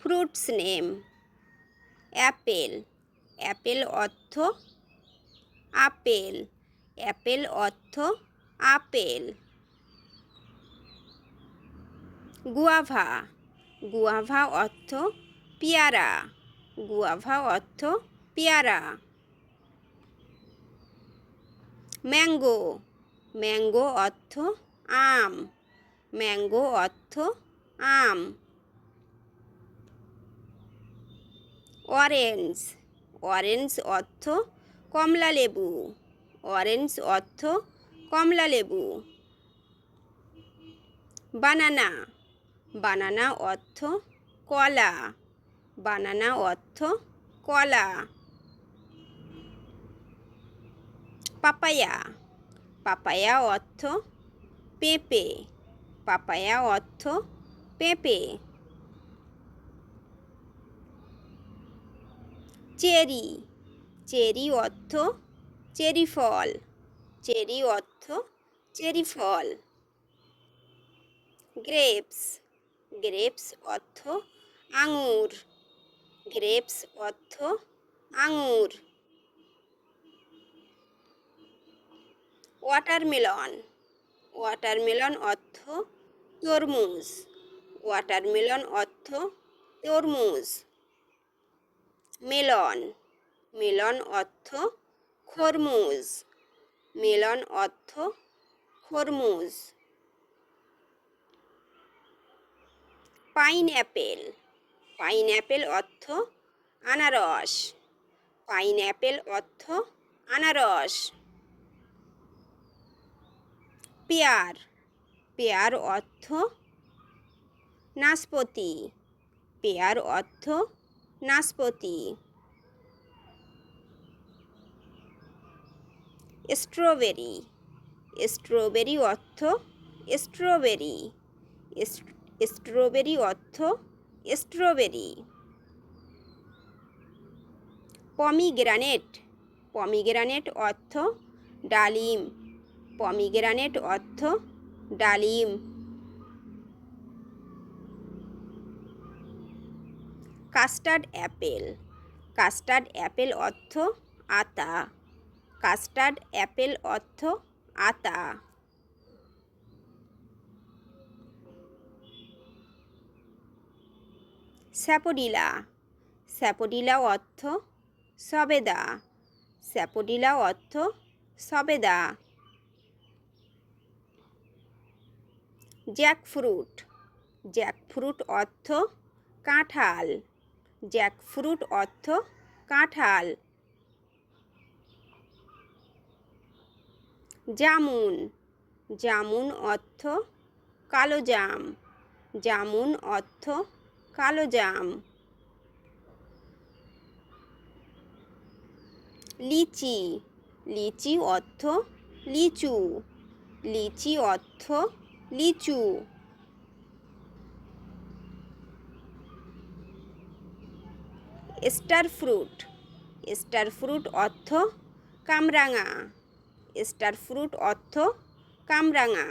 Fruits name. Apple. Apple অর্থ আপেল। Apple অর্থ আপেল। গুয়াভা। গুয়াভা অর্থ পেয়ারা। গুয়াভা অর্থ পেয়ারা। ম্যাঙ্গো। ম্যাঙ্গো অর্থ আম। ম্যাঙ্গো অর্থ আম। অরেঞ্জ। অরেঞ্জ অর্থ কমলা লেবু। অরেঞ্জ অর্থ কমলা লেবু। বানানা। বানানা অর্থ কলা। বানানা অর্থ কলা। পাপায়া। পাপায়া অর্থ পেঁপে। পাপায়া অর্থ পেঁপে। চেরি। চেরি অর্থ চেরি ফল। চেরি অর্থ চেরি ফল। গ্রেপস। গ্রেপস অর্থ আঙুর। গ্রেপস অর্থ আঙুর। ওয়াটারমেলন। ওয়াটারমেলন অর্থ তরমুজ। ওয়াটারমেলন অর্থ তরমুজ। মেলন। মেলন অর্থ খরমুজ। মেলন অর্থ খরমুজ। পাইন অ্যাপেল পাইন অ্যাপেল অর্থ আনারস। পাইন অ্যাপেল অর্থ আনারস। পেয়ার। পেয়ার অর্থ নাশপতি। পেয়ার অর্থ নাশপতি স্ট্রবেরি। স্ট্রবেরি অর্থ স্ট্রবেরি। স্ট্রবেরি অর্থ স্ট্রবেরি। পমিগ্রানেট। পমিগ্রানেট অর্থ ডালিম। পমিগ্রানেট অর্থ ডালিম। Custard Apple. কাস্টার্ড অ্যাপেল অর্থ আতা। কাস্টার্ড অ্যাপেল অর্থ আতা। স্যাপোডিলা। স্যাপোডিলা অর্থ সবেদা। স্যাপোডিলা অর্থ সবেদা। জ্যাকফ্রুট। জ্যাকফ্রুট অর্থ কাঁঠাল। জ্যাকফ্রুট অর্থ কাঁঠাল। জামুন। জামুন অর্থ কালো জাম। জামুন অর্থ কালো জাম। লিচি। লিচি অর্থ লিচু। লিচি অর্থ লিচু। Star fruit. স্টার ফ্রুট অর্থ কামরাঙা। স্টার ফ্রুট অর্থ কামরাঙা।